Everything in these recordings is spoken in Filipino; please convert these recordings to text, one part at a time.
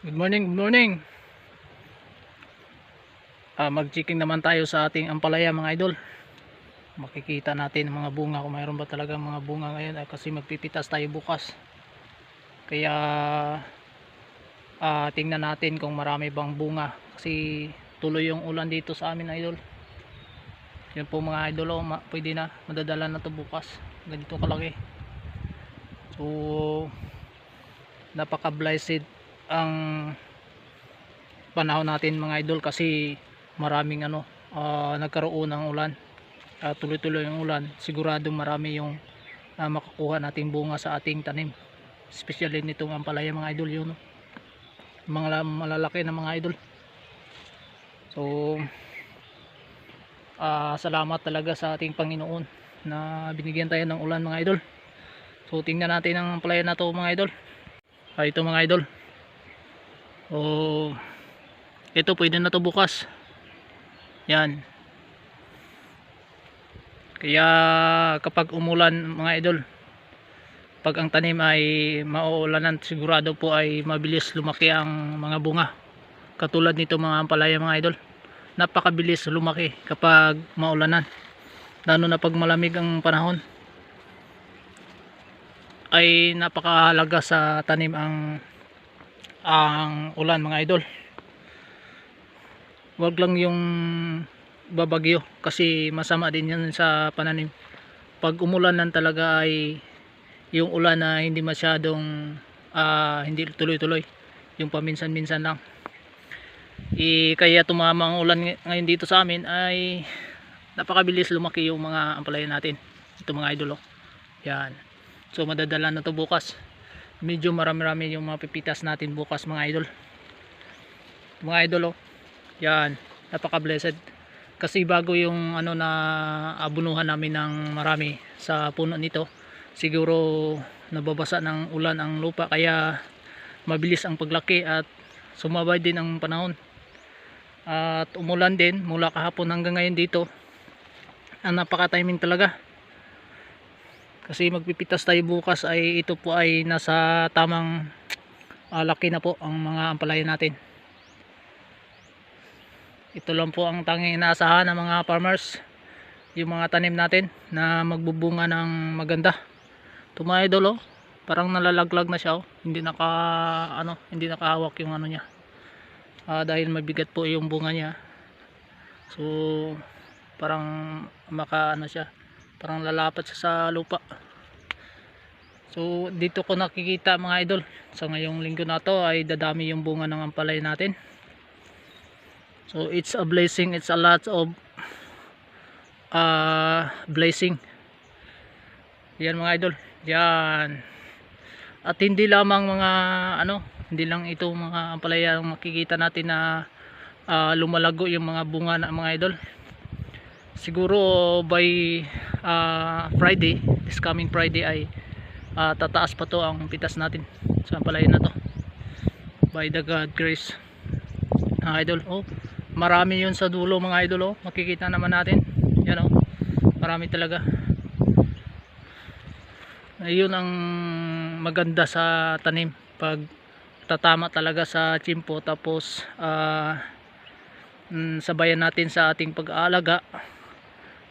Good morning, good morning. Ah, mag-checking naman tayo sa ating ampalaya mga idol. Makikita natin ang mga bunga kung mayroon ba talaga mga bunga ngayon ah, kasi magpipitas tayo bukas. Kaya ah, tingnan natin kung marami bang bunga kasi tuloy yung ulan dito sa amin idol. Yan po mga idol, oh, ma- pwede na, madadala na to bukas. Ganito kalaki. So, napaka-blessed ang panahon natin mga idol kasi maraming ano ah, nagkaroon ng ulan. Ah, tuloy-tuloy ang ulan siguradong marami yung ah, makukuha nating bunga sa ating tanim. Especially nitong ampalaya mga idol yun no? mga la- malalaki na mga idol. So ah, salamat talaga sa ating Panginoon na binigyan tayo ng ulan mga idol. So tingnan natin ang ampalaya na to mga idol. Ah, ito mga idol o ito pwede na to bukas. Yan. Kaya kapag umulan mga idol pag ang tanim ay mauulanan sigurado po ay mabilis lumaki ang mga bunga. Katulad nito mga ampalaya mga idol. Napakabilis lumaki kapag maulanan. Lalo na pag malamig ang panahon. Ay napakahalaga sa tanim ang ang ulan mga idol. Wag lang yung babagyo kasi masama din yan sa pananim. Pag umulan lang talaga ay yung ulan na hindi masyadong ah, hindi tuloy-tuloy. Yung paminsan-minsan lang. I, kaya tumama ang ulan ngay- ngayon dito sa amin ay napakabilis lumaki yung mga ampalaya natin. Ito mga idol oh. yan. So madadala na to bukas medyo marami-rami yung mga pipitas natin bukas mga idol. Mga idol oh. Yan napaka blessed kasi bago yung ano na abunuhan namin ng marami sa puno nito siguro nababasa ng ulan ang lupa kaya mabilis ang paglaki at sumabay din ang panahon. At umulan din mula kahapon hanggang ngayon dito. Ang napaka timing talaga kasi magpipitas tayo bukas ay ito po ay nasa tamang ah, laki na po ang mga ampalaya natin. Ito lang po ang tanging inaasahan ng mga farmers yung mga tanim natin na magbubunga ng maganda. Ito mga idol oh, parang nalalaglag na siya oh. hindi naka ano hindi nakahawak yung ano niya. Ah, dahil mabigat po yung bunga niya. So parang maka ano siya parang lalapat sa lupa. So dito ko nakikita mga idol. Sa ngayong linggo na to ay dadami yung bunga ng ampalay natin. So it's a blessing. It's a lot of uh, blessing. Yan mga idol. Yan. At hindi lamang mga ano hindi lang ito mga ampalaya ang makikita natin na ah, lumalago yung mga bunga na mga idol siguro by ah, Friday this coming Friday ay ah, tataas pa to ang pitas natin sa ampalaya na to. By the God grace. Mga idol oh marami yun sa dulo mga idol oh. Makikita naman natin. Yan oh. Marami talaga. Ayun ang maganda sa tanim. Pag tatama talaga sa chimpo tapos mm, sabayan natin sa ating pag-aalaga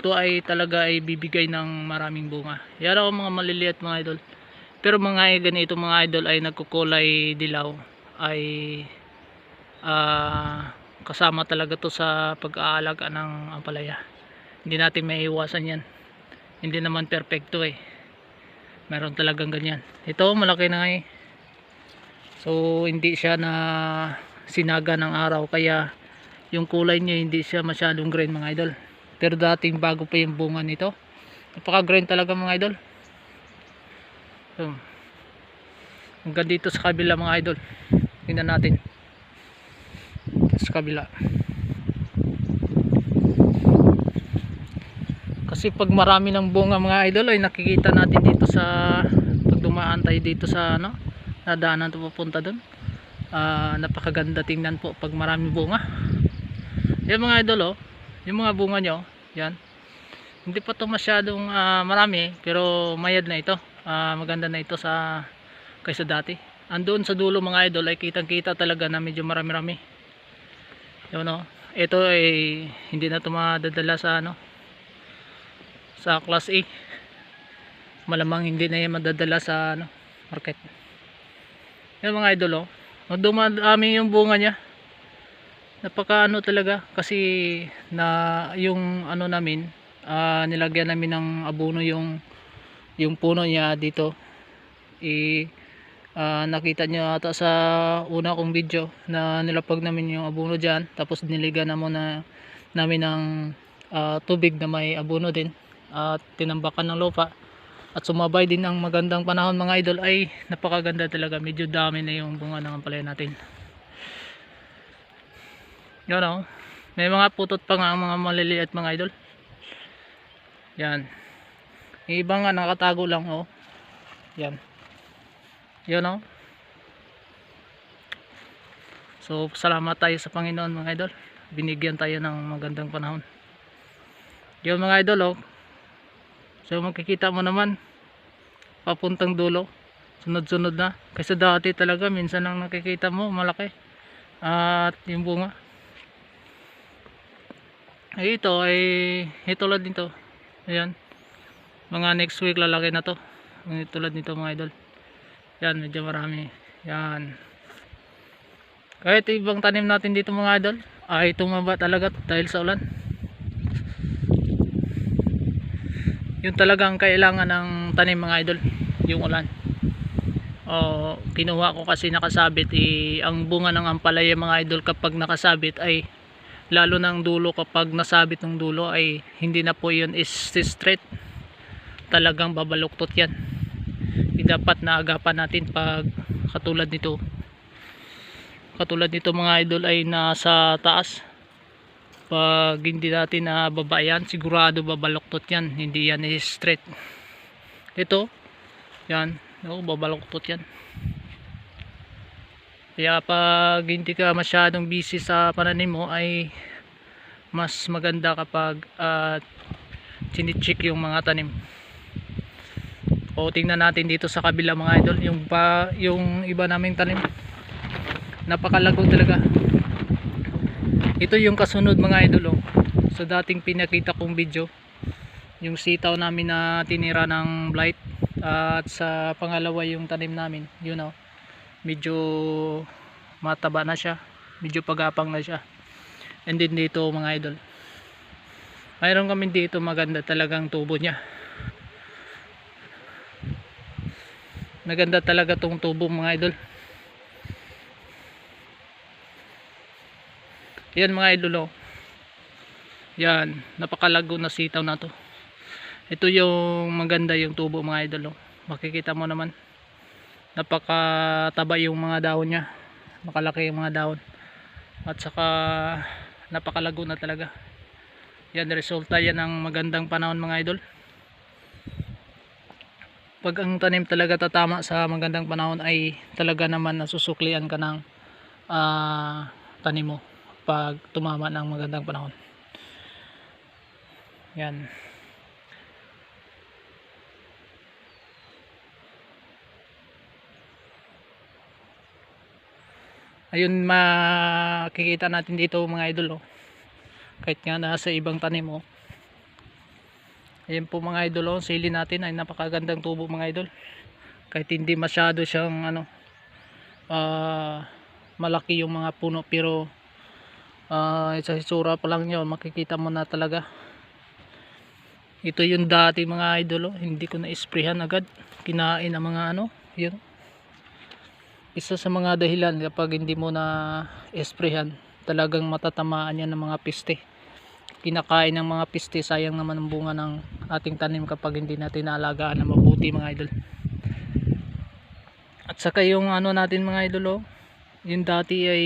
ito ay talaga ay bibigay ng maraming bunga. Yan ako mga maliliit mga idol. Pero mga ganito mga idol ay nagkukulay dilaw. Ay ah kasama talaga to sa pag-aalaga ng ampalaya. Hindi natin may iwasan yan. Hindi naman perfecto eh. Meron talagang ganyan. Ito malaki na eh. So hindi siya na sinaga ng araw. Kaya yung kulay niya hindi siya masyadong green mga idol pero dating bago pa yung bunga nito. Napaka green talaga mga idol. So, hanggang dito sa kabila mga idol. Tingnan natin. Sa kabila. Kasi pag marami ng bunga mga idol ay nakikita natin dito sa pag dumaan tayo dito sa ano nadaanan to papunta dun. Ah, napakaganda tingnan po pag marami bunga. Yan mga idol oh yung mga bunga nyo yan hindi pa to masyadong ah, marami pero mayad na ito Ah, maganda na ito sa kaysa dati Andoon sa dulo mga idol ay kitang kita talaga na medyo marami-rami. Yun no. Ito ay hindi na ito madadala sa ano sa class A. Malamang hindi na yan madadala sa ano market. Yan mga idol oh. Dumadami yung bunga niya. Napaka ano talaga kasi na yung ano namin ah, nilagyan namin ng abono yung yung puno niya dito. I ah, nakita nyo ata sa una kong video na nilapag namin yung abono dyan. Tapos niligan na namin ng ah, tubig na may abono din. At tinambakan ng lupa. At sumabay din ang magandang panahon mga idol. Ay napakaganda talaga. Medyo dami na yung bunga ng ampalaya natin yun o may mga putot pa nga ang mga maliliit mga idol. Yan. Yung iba nga nakatago lang o yan. Yun o so salamat tayo sa Panginoon mga idol. Binigyan tayo ng magandang panahon. Yun mga idol o so makikita mo naman papuntang dulo sunod sunod na. Kasi dati talaga minsan ang nakikita mo malaki. At yung bunga ito ay ito tulad nito. Ayan. Mga next week lalaki na to. Ang tulad nito mga idol. Yan medyo marami. Yan. Kahit ibang tanim natin dito mga idol ay tumaba talaga dahil sa ulan. Yun talagang kailangan ng tanim mga idol yung ulan. O kinuha ko kasi nakasabit eh, ang bunga ng ampalaya mga idol kapag nakasabit ay lalo ng dulo kapag nasabit ng dulo ay hindi na po yun is straight. Talagang babaluktot yan. Dapat naagapan natin pag katulad nito. Katulad nito mga idol ay nasa taas. Pag hindi natin na babayan sigurado babaluktot yan. Hindi yan is straight. Ito yan. No, babaluktot yan kaya pag hindi ka masyadong busy sa pananim mo ay mas maganda kapag uh, chinichik yung mga tanim o tingnan natin dito sa kabila mga idol yung, pa, yung iba naming tanim napakalago talaga ito yung kasunod mga idol oh. sa dating pinakita kong video yung sitaw namin na tinira ng blight at sa pangalawa yung tanim namin yun oh. Medyo mataba na siya. Medyo pagapang na siya. And then dito mga idol. Mayroon kami dito maganda talagang tubo niya. Maganda talaga tong tubo mga idol. Yan mga idolo yan napakalago na sitaw na to. Ito yung maganda yung tubo mga idolo makikita mo naman napakataba yung mga dahon nya makalaki yung mga dahon. At saka napakalago na talaga. Yan resulta yan ng magandang panahon mga idol. Pag ang tanim talaga tatama sa magandang panahon ay talaga naman nasusuklian ka ng uh, tanim mo pag tumama ng magandang panahon. Yan ayun makikita natin dito mga idol oh. kahit nga nasa ibang tanim oh. ayun po mga idol oh, sili natin ay napakagandang tubo mga idol kahit hindi masyado siyang ano uh, malaki yung mga puno pero uh, sa hisura pa lang yun makikita mo na talaga ito yung dati mga idol oh. hindi ko na isprehan agad kinain ang mga ano yun isa sa mga dahilan kapag hindi mo na esprehan talagang matatamaan yan ng mga piste. Kinakain ng mga piste sayang naman ang bunga ng ating tanim kapag hindi natin naalagaan na mabuti mga idol. At saka yung ano natin mga idol oh, yung dati ay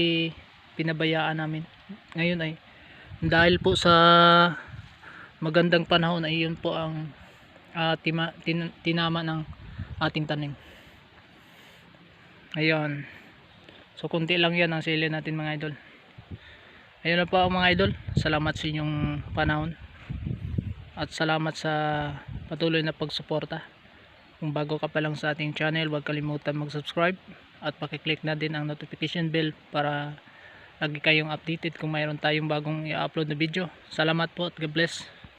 pinabayaan namin. Ngayon ay dahil po sa magandang panahon ay yun po ang uh, tima, tin, tinama ng ating tanim ayun. So kunti lang yan ang sili natin mga idol. Ayun na po mga idol. Salamat sa inyong panahon. At salamat sa patuloy na pagsuporta. Kung bago ka pa lang sa ating channel huwag kalimutan mag subscribe at pakiclick na din ang notification bell para lagi kayong updated kung mayroon tayong bagong i-upload na video. Salamat po at God bless.